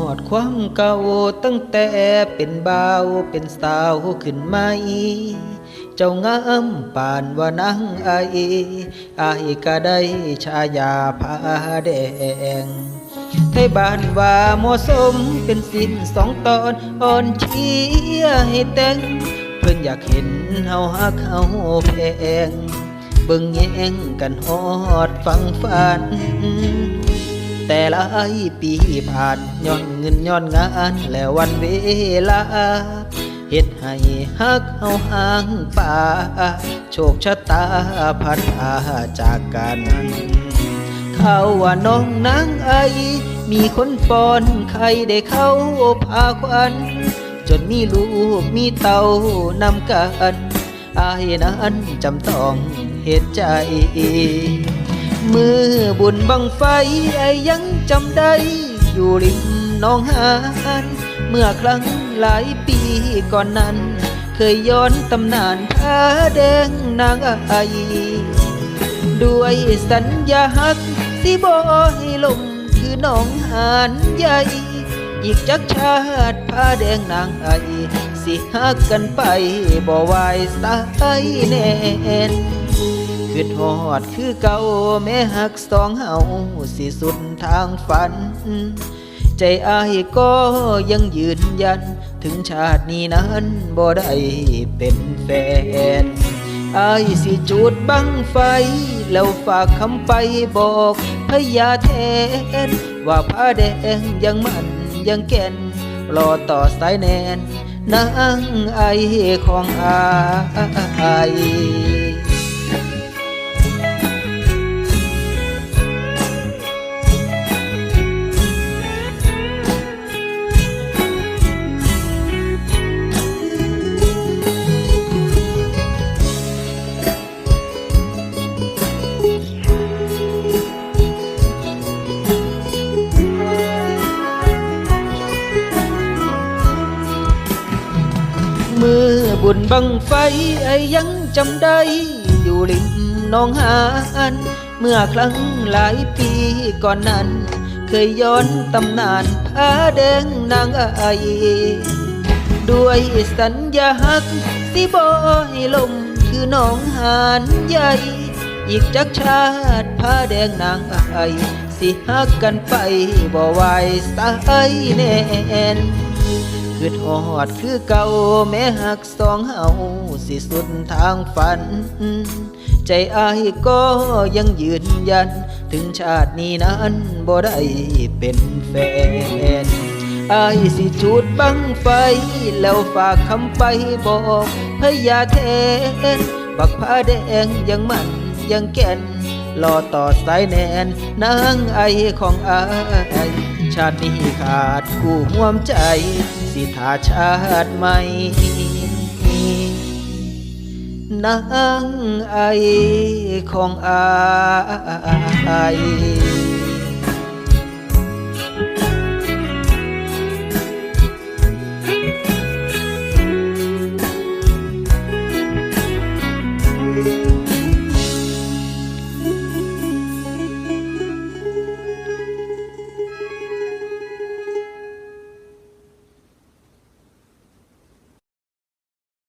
อดความเก่าตั้งแต่เป็นบ่าวเป็นสาวขึ้นมาอีเจ้างามป่านว่านางไออายก็ได้ชายาผ้าแดงไทยบ้านว่าเหมาะสมเป็นสิ้นสองตอนอ่อนเชียให้แต่งเพิ่นอยากเห็นเฮาฮักเฮาแพงเบิ่งแย่งกันฮอดฟังฝัน แต่หลายปีผ่านย้อนเงินย้อนงานและวันเวลาเฮ็ดให้ฮักเฮาห่างป่า โชคชะตาพัดพาจากกันเขาว่าน้องนางไอ มีคนปอนไข่ได้เข้าพาควันจนมีลูกมีเต้านำกันอายนั้นจำต้องเหตุใจ มือบุญบังไฟไอ้ยังจำได้ อยู่ริมหน้องหานเมื่อครั้งหลายปีก่อนนั้น เคยย้อนตำนานผ้าแดงนางไอด้วยสัญญาฮักสิบ่ให้ลมคือน้องหานใหญ่อีกจักชาติผ้าแดงนางไอสิฮักกันไปบ่ไหวสายแน่น คือทอดคือเก่าแม่หักสองเฮาสิสุดทางฝัน ใจอายก็ยังยืนยัน ถึงชาตินี้นั้นบ่ได้เป็นแฟนอายสิจุดบังไฟ แล้วฝากคำไปบอกพญาแทน ว่าผ้าแดงยังมันยังแก่น รอต่อสายแนนนางไอของอาย บุญบังไฟไอ้ยังจำได้ อยู่ริมน้องหานเมื่อครั้งหลายปีก่อนนั้น เคยย้อนตำนานผ้าแดงนางไอด้วยสัญญาฮักสิบอยลมคือน้องหานใหญ่อีกจักชาติผ้าแดงนางไอสิฮักกันไปบ่ไหวสายแน่น คือทอดคือเก่าแม้หักสองเฮาสิสุดทางฝัน ใจอายก็ยังยืนยัน ถึงชาตินี้นั้นบ่ได้เป็นแฟนอายสิจุดบังไฟ แล้วฝากคำไปบอกพญาแทนบักผ้าแดงยังมันยังแก่นรอต่อสายแนนนางไอของอาย ชาตินี้ขาดคู่ห่วมใจ สิทาชาติใหม่นางไอของอาย